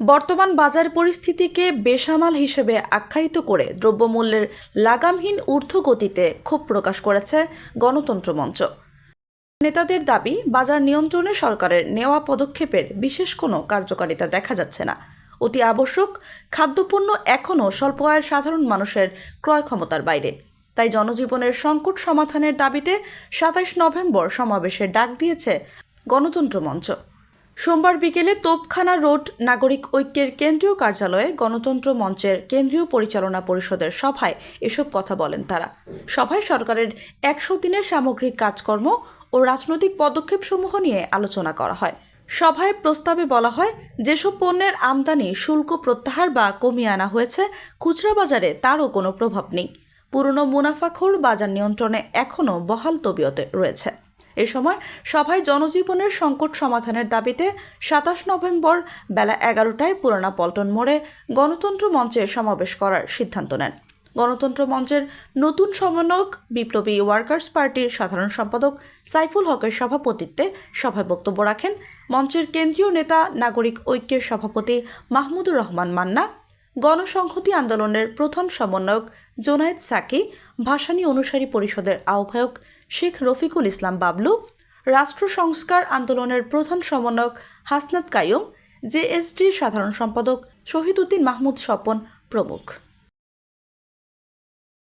বর্তমান বাজার পরিস্থিতিকে বেসামাল হিসেবে আখ্যায়িত করে দ্রব্যমূল্যের লাগামহীন ঊর্ধ্বগতিতে ক্ষোভ প্রকাশ করেছে গণতন্ত্র মঞ্চ। নেতাদের দাবি, বাজার নিয়ন্ত্রণে সরকারের নেওয়া পদক্ষেপের বিশেষ কোনো কার্যকারিতা দেখা যাচ্ছে না। অতি আবশ্যক, খাদ্যপণ্য এখনও স্বল্প আয়ের সাধারণ মানুষের ক্রয় ক্ষমতার বাইরে। তাই জনজীবনের সংকট সমাধানের দাবিতে সাতাশ নভেম্বর সমাবেশের ডাক দিয়েছে গণতন্ত্র মঞ্চ। সোমবার বিকেলে তোপখানা রোড নাগরিক ঐক্যের কেন্দ্রীয় কার্যালয়ে গণতন্ত্র মঞ্চের কেন্দ্রীয় পরিচালনা পরিষদের সভায় এসব কথা বলেন তারা। সভায় সরকারের একশো দিনের সামগ্রিক কাজকর্ম ও রাজনৈতিক পদক্ষেপসমূহ নিয়ে আলোচনা করা হয়। সভায় প্রস্তাবে বলা হয়, যেসব পণ্যের আমদানি শুল্ক প্রত্যাহার বা কমিয়ে আনা হয়েছে, খুচরা বাজারে তারও কোনো প্রভাব নেই। পুরনো মুনাফাখোর বাজার নিয়ন্ত্রণে এখনও বহাল তবিয়তে রয়েছে। এ সময় সভায় জনজীবনের সংকট সমাধানের দাবিতে সাতাশ নভেম্বর বেলা এগারোটায় পুরানা পল্টন মোড়ে গণতন্ত্র মঞ্চে সমাবেশ করার সিদ্ধান্ত নেন। গণতন্ত্র মঞ্চের নতুন সমন্বয়ক, বিপ্লবী ওয়ার্কার্স পার্টির সাধারণ সম্পাদক সাইফুল হকের সভাপতিত্বে সভায় বক্তব্য রাখেন মঞ্চের কেন্দ্রীয় নেতা, নাগরিক ঐক্যের সভাপতি মাহমুদুর রহমান মান্না। গণসংহতি আন্দোলনের প্রধান সমন্বয়ক জোনায়েদ সাকি, ভাসানী অনুসারী পরিষদের আহ্বায়ক শেখ রফিকুল ইসলাম বাবলু, রাষ্ট্র সংস্কার আন্দোলনের প্রধান সমন্বয়ক হাসনাত কায়ুম জেএসটির সাধারণ সম্পাদক শহীদউদ্দিন মাহমুদ স্বপন প্রমুখ।